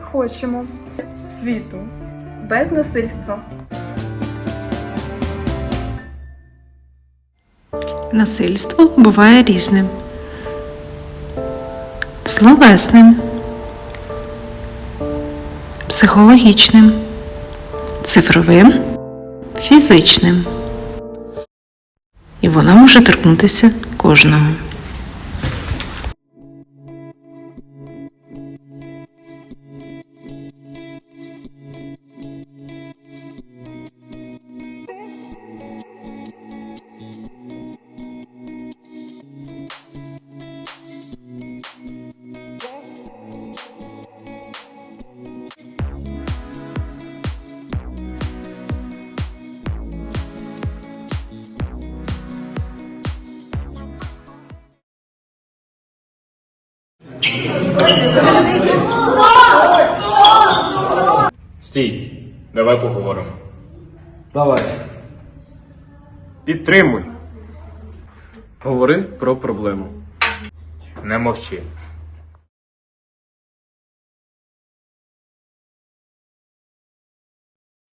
хочемо світу без насильства. Насильство буває різним: словесним, психологічним, цифровим, фізичним. І воно може торкнутися кожного. Стій, давай поговоримо. Давай. Підтримуй. Говори про проблему. Не мовчи.